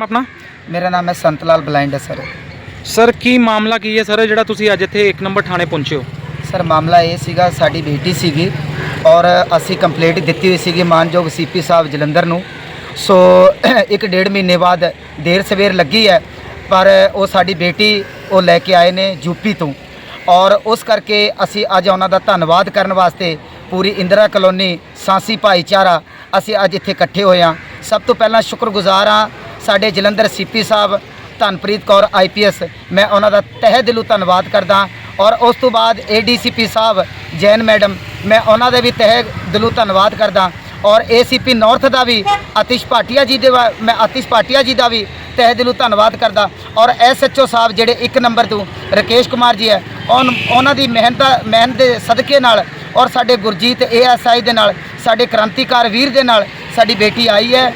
ਨਾਮ ਆਪਣਾ? ਮੇਰਾ ਨਾਮ ਹੈ ਸੰਤਲਾਲ ਬਲਾਈਂਡ ਹੈ ਸਰ। ਸਰ ਕੀ ਮਾਮਲਾ ਕੀ ਹੈ ਸਰ ਜਿਹੜਾ ਤੁਸੀਂ ਅੱਜ ਇੱਥੇ 1 ਨੰਬਰ ਥਾਣੇ ਪਹੁੰਚੇ ਹੋ? ਸਰ ਮਾਮਲਾ ਇਹ ਸੀਗਾ ਸਾਡੀ ਬੇਟੀ ਸੀਗੀ ਔਰ ਅਸੀਂ ਕੰਪਲੇਂਟ ਦਿੱਤੀ ਹੋਈ ਸੀਗੀ ਮਾਨਯੋਗ ਸੀਪੀ ਸਾਹਿਬ ਜਲੰਧਰ ਨੂੰ। ਸੋ ਇੱਕ ਡੇਢ ਮਹੀਨੇ ਬਾਅਦ ਦੇਰ ਸਵੇਰ ਲੱਗੀ ਹੈ ਪਰ ਉਹ ਸਾਡੀ ਬੇਟੀ ਉਹ ਲੈ ਕੇ ਆਏ ਨੇ ਯੂਪੀ ਤੋਂ। ਔਰ ਉਸ ਕਰਕੇ ਅਸੀਂ ਅੱਜ ਉਹਨਾਂ ਦਾ ਧੰਨਵਾਦ ਕਰਨ ਵਾਸਤੇ ਪੂਰੀ ਇੰਦਰਾ ਕਲੋਨੀ ਸਾਂਸੀ ਭਾਈਚਾਰਾ ਅਸੀਂ ਅੱਜ ਇੱਥੇ ਇਕੱਠੇ ਹੋਏ ਹਾਂ। ਸਭ ਤੋਂ ਪਹਿਲਾਂ ਸ਼ੁਕਰਗੁਜ਼ਾਰ ਹਾਂ ਸਾਡੇ ਜਲੰਧਰ ਸੀਪੀ ਸਾਹਿਬ ਧਨਪ੍ਰੀਤ ਕੌਰ ਆਈਪੀਐਸ ਮੈਂ ਉਹਨਾਂ ਦਾ ਤਹਿ ਦਿਲੋਂ ਧੰਨਵਾਦ ਕਰਦਾ ਔਰ ਉਸ ਤੋਂ ਬਾਅਦ ਏਡੀਸੀਪੀ ਸਾਹਿਬ ਜੈਨ ਮੈਡਮ, ਮੈਂ ਉਹਨਾਂ ਦਾ ਵੀ ਤਹਿ ਦਿਲੋਂ ਧੰਨਵਾਦ ਕਰਦਾ ਔਰ ਏਸੀਪੀ ਨਾਰਥ ਦਾ ਵੀ ਆਤਿਸ਼ ਭਾਟੀਆ ਜੀ ਦੇ ਵਾ- ਮੈਂ ਆਤਿਸ਼ ਭਾਟੀਆ ਜੀ ਦਾ ਵੀ ਤਹਿ ਦਿਲੋਂ ਧੰਨਵਾਦ ਕਰਦਾ ਔਰ ਐਸਐਚਓ ਸਾਹਿਬ ਜਿਹੜੇ ਇੱਕ ਨੰਬਰ ਤੋਂ ਰਕੇਸ਼ ਕੁਮਾਰ ਜੀ ਹੈ ਉਨ- ਉਹਨਾਂ ਦੀ ਮਿਹਨਤ ਮਿਹਨਤ ਦੇ ਸਦਕੇ ਨਾਲ ਔਰ ਸਾਡੇ ਗੁਰਜੀਤ ਏਐਸਆਈ ਦੇ ਨਾਲ, ਸਾਡੇ ਕ੍ਰਾਂਤੀਕਾਰ ਵੀਰ ਦੇ ਨਾਲ ਸਾਡੀ ਬੇਟੀ ਆਈ ਹੈ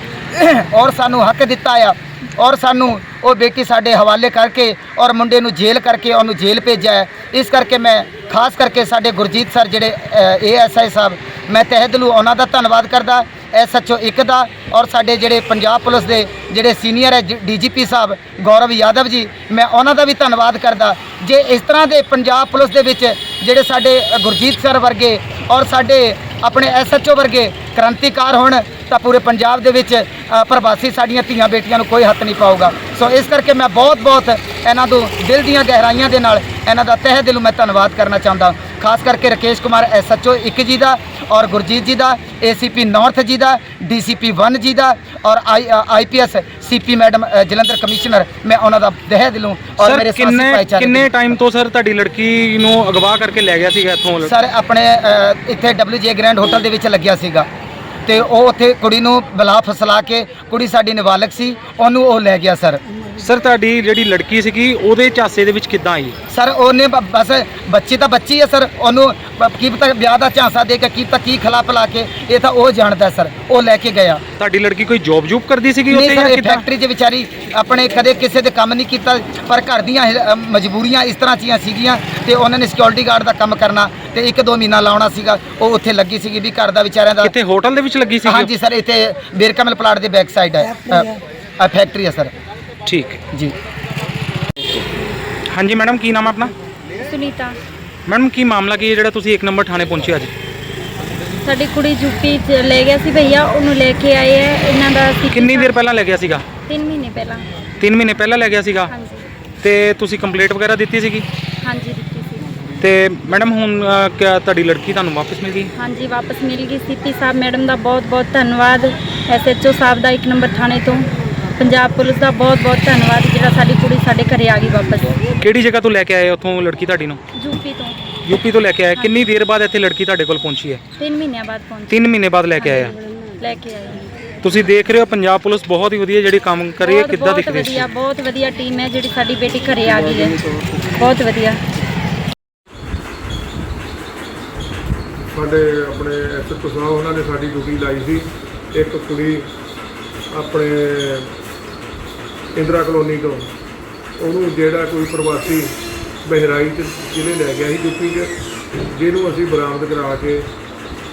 ਔਰ ਸਾਨੂੰ ਹੱਕ ਦਿੱਤਾ ਆ। ਔਰ ਸਾਨੂੰ ਉਹ ਬੇਟੀ ਸਾਡੇ ਹਵਾਲੇ ਕਰਕੇ ਔਰ ਮੁੰਡੇ ਨੂੰ ਜੇਲ੍ਹ ਕਰਕੇ ਉਹਨੂੰ ਜੇਲ੍ਹ ਭੇਜਿਆ ਇਸ ਕਰਕੇ ਮੈਂ ਖਾਸ ਕਰਕੇ ਸਾਡੇ ਗੁਰਜੀਤ ਸਰ ਜਿਹੜੇ ਏਐਸਆਈ ਸਾਹਿਬ, ਮੈਂ ਤਹਿ ਦਿਲੋਂ ਉਹਨਾਂ ਦਾ ਧੰਨਵਾਦ ਕਰਦਾ ਐਸਐਚਓ ਇੱਕ ਦਾ। ਔਰ ਸਾਡੇ ਜਿਹੜੇ ਪੰਜਾਬ ਪੁਲਿਸ ਦੇ ਜਿਹੜੇ ਸੀਨੀਅਰ ਹੈ ਡੀਜੀਪੀ ਸਾਹਿਬ, ਗੌਰਵ ਯਾਦਵ ਜੀ, ਮੈਂ ਉਹਨਾਂ ਦਾ ਵੀ ਧੰਨਵਾਦ ਕਰਦਾ। ਜੇ ਇਸ ਤਰ੍ਹਾਂ ਦੇ ਪੰਜਾਬ ਪੁਲਿਸ ਦੇ ਵਿੱਚ ਜਿਹੜੇ ਸਾਡੇ ਗੁਰਜੀਤ ਸਰ ਵਰਗੇ ਔਰ ਸਾਡੇ ਆਪਣੇ ਐਸਐਚਓ ਵਰਗੇ ਕ੍ਰਾਂਤੀਕਾਰ ਹੋਣ ਤਾਂ ਪੂਰੇ ਪੰਜਾਬ ਦੇ ਵਿੱਚ ਪ੍ਰਵਾਸੀ ਸਾਡੀਆਂ ਧੀਆਂ ਬੇਟੀਆਂ ਨੂੰ ਕੋਈ ਹੱਥ ਨਹੀਂ ਪਾਊਗਾ। ਸੋ ਇਸ ਕਰਕੇ ਮੈਂ ਬਹੁਤ ਬਹੁਤ ਇਹਨਾਂ ਤੋਂ ਦਿਲ ਦੀਆਂ ਗਹਿਰਾਈਆਂ ਦੇ ਨਾਲ ਇਹਨਾਂ ਦਾ ਤਹਿ ਦਿਲੋਂ ਮੈਂ ਧੰਨਵਾਦ ਕਰਨਾ ਚਾਹੁੰਦਾ ਖਾਸ ਕਰਕੇ ਰਕੇਸ਼ ਕੁਮਾਰ ਐਸਐਚਓ ਇੱਕ ਜੀ ਦਾ ਔਰ ਗੁਰਜੀਤ ਜੀ ਦਾ ਏਸੀਪੀ ਨਾਰਥ ਜੀ ਦਾ ਡੀਸੀਪੀ 1 ਜੀ ਦਾ ਔਰ IPS CP madam Jalandhar commissioner ਮੈਂ ਉਹਨਾਂ ਦਾ ਤਹਿ ਦਿਲੋਂ ਔਰ ਮੇਰੇ ਸਾਥੀ ਕਿੰਨੇ ਭਾਈਚਾਰੇ ਕਿੰਨੇ ਟਾਈਮ ਤੋਂ ਸਰ ਤੁਹਾਡੀ ਲੜਕੀ ਨੂੰ ਅਗਵਾ ਕਰਕੇ ਲੈ ਗਿਆ ਸੀਗਾ ਇੱਥੋਂ? ਸਰ ਆਪਣੇ ਇੱਥੇ ਡਬਲਯੂਜੇ ਗ੍ਰੈਂਡ ਹੋਟਲ ਦੇ ਵਿੱਚ ਲੱਗਿਆ ਸੀਗਾ। ਤੇ ਉਹ ਉੱਥੇ ਕੁੜੀ ਨੂੰ ਬਲਾ ਫਸਲਾ ਕੇ ਕੁੜੀ ਸਾਡੀ ਨਾਬਾਲਗ ਸੀ, ਉਹਨੂੰ ਉਹ ਲੈ ਗਿਆ, ਸਰ। ਸਰ ਤੁਹਾਡੀ ਜਿਹੜੀ ਲੜਕੀ ਸੀਗੀ ਉਹਦੇ ਝਾਂਸੇ ਦੇ ਵਿੱਚ ਕਿੱਦਾਂ ਆਈ? ਸਰ ਉਹਨੇ ਬ- ਬਸ ਬੱਚੀ ਤਾਂ ਬੱਚੀ ਹੈ ਸਰ। ਉਹਨੂੰ ਬ- ਕੀ ਪਤਾ ਵਿਆਹ ਦਾ ਝਾਂਸਾ ਦੇ ਕੇ ਕੀ ਪਤਾ ਕੀ ਖਿਲਾ ਪਿਲਾ ਕੇ ਇਹ ਤਾਂ ਉਹ ਜਾਣਦਾ ਸਰ। ਉਹ ਲੈ ਕੇ ਗਿਆ। ਤੁਹਾਡੀ ਲੜਕੀ ਕੋਈ ਜੌਬ ਜੂਬ ਕਰਦੀ ਸੀਗੀ ਨਹੀਂ ਉੱਥੇ ਸਰ ਜਾਂ ਇਹ ਕਿੱਦਾਂ? ਫੈਕਟਰੀ 'ਚ ਵਿਚਾਰੀ ਆਪਣੇ ਕਦੇ ਕਿਸੇ ਦੇ ਕੰਮ ਨਹੀਂ ਕੀਤਾ ਪਰ ਘਰ ਦੀਆਂ ਇਹ, ਅ, ਮਜਬੂਰੀਆਂ ਇਸ ਤਰ੍ਹਾਂ ਦੀਆਂ ਸੀਗੀਆਂ ਤੇ ਉਹਨਾਂ ਨੇ ਸਿਕਿਉਰਿਟੀ ਗਾਰਡ ਦਾ ਕੰਮ ਕਰਨਾ ਤੇ ਇੱਕ ਦੋ ਮਹੀਨਾ ਲਾਉਣਾ ਸੀਗਾ ਉਹ ਉੱਥੇ ਲੱਗੀ ਸੀਗੀ ਵੀ ਘਰ ਦਾ ਵਿਚਾਰਿਆਂ ਦਾ ਕਿੱਥੇ ਹੋਟਲ ਦੇ ਵਿੱਚ ਲੱਗੀ ਸੀ ਹਾਂਜੀ ਸਰ ਇੱਥੇ ਬੇਰਕਮਲ ਪਲਾਟ ਦੇ ਬੈਕ ਸਾਈਡ ਹੈ। ਅ, ਫੈਕਟਰੀ ਹੈ ਸਰ। ਠੀਕ। ਹੈ। ਜੀ। ਹਾਂਜੀ ਮੈਡਮ ਕੀ ਨਾਮ ਹੈ ਆਪਣਾ? ਸੁਨੀਤਾ। ਮੈਡਮ ਕੀ ਮਾਮਲਾ ਕੀ ਹੈ ਜਿਹੜਾ ਤੁਸੀਂ 1 ਨੰਬਰ ਥਾਣੇ ਪਹੁੰਚੇ ਅੱਜ? ਸਾਡੀ ਕੁੜੀ ਯੂਪੀ ਚ ਲੈ ਗਿਆ ਸੀ ਭਈਆ ਉਹਨੂੰ ਲੈ ਕੇ ਆਏ ਹੈ ਇਹਨਾਂ ਦਾ ਕਿੰਨੀ ਦੇਰ ਪਹਿਲਾਂ ਲੈ ਗਿਆ ਸੀਗਾ? 3 ਮਹੀਨੇ ਪਹਿਲਾਂ। 3 ਮਹੀਨੇ ਪਹਿਲਾਂ ਲੈ ਗਿਆ ਸੀਗਾ? ਹਾਂਜੀ। ਤੇ ਤੁਸੀਂ ਕੰਪਲੀਟ ਵਗੈਰਾ ਦਿੱਤੀ ਸੀਗੀ? ਹਾਂਜੀ ਦਿੱਤੀ ਸੀ। ਤੇ ਮੈਡਮ ਹੁਣ ਕਿਆ ਤੁਹਾਡੀ ਲੜਕੀ ਤੁਹਾਨੂੰ ਵਾਪਸ ਮਿਲ ਗਈ? ਹਾਂਜੀ ਵਾਪਸ ਮਿਲ ਗਈ ਸੀਪੀ ਸਾਹਿਬ ਮੈਡਮ ਦਾ ਬਹੁਤ ਬਹੁਤ ਧੰਨਵਾਦ ਐਸਐਚਓ ਸਾਹਿਬ ਦਾ ਇੱਕ ਨੰਬਰ ਥਾਣੇ ਤੋਂ। ਪੰਜਾਬ ਪੁਲਿਸ ਦਾ ਬਹੁਤ ਬਹੁਤ ਧੰਨਵਾਦ ਜਿਹੜਾ ਸਾਡੀ ਕੁੜੀ ਸਾਡੇ ਘਰੇ ਆ ਗਈ ਵਾਪਸ। ਕਿਹੜੀ ਜਗ੍ਹਾ ਤੋਂ ਲੈ ਕੇ ਆਏ ਉੱਥੋਂ ਲੜਕੀ ਤੁਹਾਡੀ ਨੂੰ? ਯੂਪੀ ਤੋਂ। ਯੂਪੀ ਤੋਂ ਲੈ ਕੇ ਆਏ। ਕਿੰਨੀ ਦੇਰ ਬਾਅਦ ਇੱਥੇ ਲੜਕੀ ਤੁਹਾਡੇ ਕੋਲ ਪਹੁੰਚੀ ਹੈ? 3 ਮਹੀਨਿਆਂ ਬਾਅਦ ਪਹੁੰਚੀ। 3 ਮਹੀਨੇ ਬਾਅਦ ਲੈ ਕੇ ਆਏ ਆ। ਲੈ ਕੇ ਆਏ ਤੁਸੀਂ ਦੇਖ ਰਹੇ ਹੋ ਪੰਜਾਬ ਪੁਲਿਸ ਬਹੁਤ ਹੀ ਵਧੀਆ ਜਿਹੜੀ ਕੰਮ ਕਰ ਰਹੀ ਹੈ ਕਿੱਦਾਂ ਬਹੁਤ ਦਿਖ ਰਹੀ ਵਧੀਆ ਹੈ ਬਹੁਤ ਵਧੀਆ ਟੀਮ ਹੈ ਜਿਹੜੀ ਸਾਡੀ ਬੇਟੀ ਘਰੇ ਆ ਗਈ ਹੈ। ਬਹੁਤ ਵਧੀਆ। ਸਾਡੇ ਆਪਣੇ ਐਸਐਚਓ ਸਾਹਿਬ ਉਹਨਾਂ ਨੇ ਸਾਡੀ ਡਿਊਟੀ ਲਾਈ ਸੀ। ਇੱਕ ਕੁੜੀ ਆਪਣੇ ਇੰਦਰਾ ਕਲੋਨੀ ਤੋਂ। ਉਹਨੂੰ ਜਿਹੜਾ ਕੋਈ ਪ੍ਰਵਾਸੀ ਬਹਿਰਾਈ ਚ ਜ਼ਿਲ੍ਹੇ ਲੈ ਗਿਆ ਸੀ ਯੂਪੀ 'ਚ, ਜਿਹਨੂੰ ਅਸੀਂ ਬਰਾਮਦ ਕਰਾ ਕੇ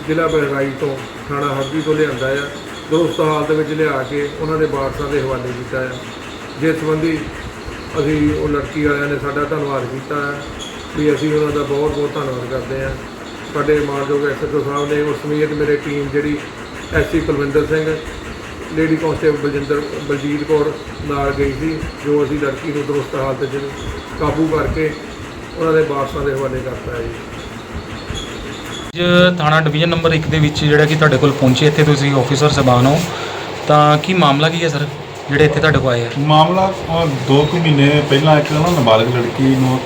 ਜ਼ਿਲ੍ਹਾ ਬਹਿਰਾਈ ਤੋਂ, ਥਾਣਾ ਹਰਦੀ ਤੋਂ ਲਿਆਂਦਾ ਆ। ਦੋਸਤ ਹਾਲਤ ਵਿੱਚ ਲਿਆ ਕੇ ਉਹਨਾਂ ਦੇ ਵਾਰਸਾਂ ਦੇ ਹਵਾਲੇ ਕੀਤਾ ਆ। ਜਿਸ ਸੰਬੰਧੀ ਅਸੀਂ ਉਹ ਲੜਕੀ ਵਾਲਿਆਂ ਨੇ ਸਾਡਾ ਧੰਨਵਾਦ ਕੀਤਾ ਹੈ ਵੀ ਅਸੀਂ ਉਹਨਾਂ ਦਾ ਬਹੁਤ ਬਹੁਤ ਧੰਨਵਾਦ ਕਰਦੇ ਹਾਂ ਸਾਡੇ ਮਾਨਯੋਗ ਐਸਐਚਓ ਸਾਹਿਬ ਨੇ ਉਸ ਸਮੇਤ ਮੇਰੇ ਟੀਮ ਜਿਹੜੀ SC Kulwinder Singh lady constable Baljinder Baljit Kaur ਨਾਲ ਗਈ ਸੀ ਜੋ ਅਸੀਂ ਲੜਕੀ ਨੂੰ ਦਰੁਸਤ ਹਾਲਤ 'ਚ ਕਾਬੂ ਕਰਕੇ ਉਹਨਾਂ ਦੇ ਵਾਰਸਾਂ ਦੇ ਹਵਾਲੇ ਕਰਤਾ ਹੈ ਜੀ। ਅੱਜ ਥਾਣਾ ਡਿਵੀਜ਼ਨ ਨੰਬਰ 1 ਦੇ ਵਿੱਚ ਜਿਹੜਾ ਕਿ ਤੁਹਾਡੇ ਕੋਲ ਪਹੁੰਚੇ ਇੱਥੇ ਤੁਸੀਂ ਆਫੀਸਰ ਸਬਾਨ ਹੋ। ਤਾਂ ਕੀ ਮਾਮਲਾ ਕੀ ਹੈ ਸਰ ਜਿਹੜੇ ਇੱਥੇ ਤੁਹਾਡੇ ਕੋਲ ਆਏ ਆ? ਮਾਮਲਾ ਅਹ, ਦੋ ਕੁ ਮਹੀਨੇ ਪਹਿਲਾਂ ਇੱਕ ਨਾ ਨਾਬਾਲਗ ਲੜਕੀ ਨੂੰ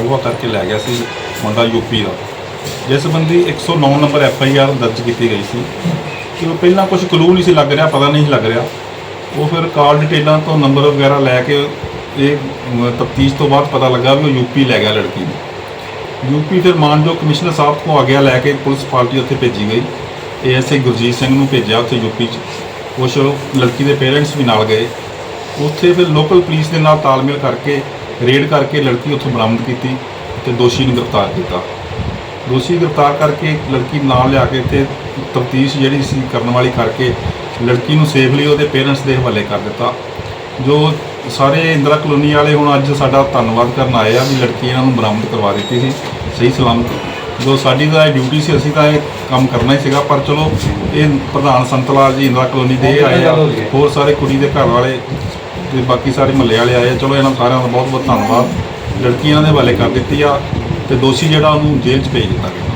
ਅਗਵਾ ਕਰਕੇ ਲੈ ਗਿਆ ਸੀ ਮੁੰਡਾ ਯੂਪੀ ਦਾ। ਜਿਸ ਸੰਬੰਧੀ 109 ਨੰਬਰ ਐਫ ਆਈ ਆਰ ਦਰਜ ਕੀਤੀ ਗਈ ਸੀ। ਕਿ ਉਹ ਪਹਿਲਾਂ ਕੁਝ ਕਲੂ ਨਹੀਂ ਸੀ ਲੱਗ ਰਿਹਾ, ਪਤਾ ਨਹੀਂ ਸੀ ਲੱਗ ਰਿਹਾ। ਉਹ ਫਿਰ ਕਾਲ ਡਿਟੇਲਾਂ ਤੋਂ ਨੰਬਰ ਵਗੈਰਾ ਲੈ ਕੇ ਇਹ ਤਫਤੀਸ਼ ਤੋਂ ਬਾਅਦ ਪਤਾ ਲੱਗਾ ਵੀ ਉਹ ਯੂਪੀ ਲੈ ਗਿਆ ਲੜਕੀ ਨੂੰ। ਯੂਪੀ ਫਿਰ ਮਾਨਯੋਗ ਕਮਿਸ਼ਨਰ ਸਾਹਿਬ ਤੋਂ ਆਗਿਆ ਲੈ ਕੇ ਪੁਲਿਸ ਪਾਰਟੀ ਉੱਥੇ ਭੇਜੀ ਗਈ। ਏਐਸਆਈ ਗੁਰਜੀਤ ਸਿੰਘ ਨੂੰ ਭੇਜਿਆ ਉੱਥੇ ਯੂਪੀ 'ਚ। ਕੁਛ ਲੜਕੀ ਦੇ ਪੇਰੈਂਟਸ ਵੀ ਨਾਲ ਗਏ। ਉੱਥੇ ਫਿਰ ਲੋਕਲ ਪੁਲਿਸ ਦੇ ਨਾਲ ਤਾਲਮੇਲ ਕਰਕੇ ਰੇਡ ਕਰਕੇ ਲੜਕੀ ਉੱਥੋਂ ਬਰਾਮਦ ਕੀਤੀ ਤੇ ਦੋਸ਼ੀ ਨੂੰ ਗ੍ਰਿਫਤਾਰ ਕੀਤਾ। ਦੋਸ਼ੀ ਗ੍ਰਿਫਤਾਰ ਕਰਕੇ ਲੜਕੀ ਨਾਲ ਲਿਆ ਕੇ ਤੇ ਤਫਤੀਸ਼ ਜਿਹੜੀ ਸੀ ਕਰਨ ਵਾਲੀ ਕਰਕੇ ਲੜਕੀ ਨੂੰ ਸੇਫਲੀ ਉਹਦੇ ਪੇਰੈਂਟਸ ਦੇ ਹਵਾਲੇ ਕਰ ਦਿੱਤਾ। ਜੋ ਸਾਰੇ ਇੰਦਰਾ ਕਲੋਨੀ ਵਾਲੇ ਹੁਣ ਅੱਜ ਸਾਡਾ ਧੰਨਵਾਦ ਕਰਨ ਆਏ ਆ ਵੀ ਲੜਕੀ ਇਹਨਾਂ ਨੂੰ ਬਰਾਮਦ ਕਰਵਾ ਦਿੱਤੀ ਸੀ ਸਹੀ ਸਲਾਮਤ। ਜੋ ਸਾਡੀ ਇਹ ਡਿਊਟੀ ਸੀ ਅਸੀਂ ਤਾਂ ਇਹ ਕੰਮ ਕਰਨਾ ਹੀ ਸੀਗਾ ਪਰ ਚਲੋ ਇਹ ਪ੍ਰਧਾਨ ਸੰਤਲਾਲ ਜੀ ਇੰਦਰਾ ਕਲੋਨੀ ਦੇ ਆਏ ਆ ਹੋਰ ਸਾਰੇ ਕੁੜੀ ਦੇ ਘਰ ਵਾਲੇ ਤੇ ਬਾਕੀ ਸਾਰੇ ਮਹੱਲੇ ਵਾਲੇ ਆਏ ਆ। ਚਲੋ ਇਹਨਾਂ ਸਾਰਿਆਂ ਦਾ ਬਹੁਤ ਬਹੁਤ ਧੰਨਵਾਦ। ਲੜਕੀ ਇਹਨਾਂ ਦੇ ਹਵਾਲੇ ਕਰ ਦਿੱਤੀ ਆ। ਤੇ ਦੋਸ਼ੀ ਜਿਹੜਾ ਉਹਨੂੰ ਜੇਲ੍ਹ 'ਚ ਭੇਜ ਦਿੱਤਾ ਗਿਆ।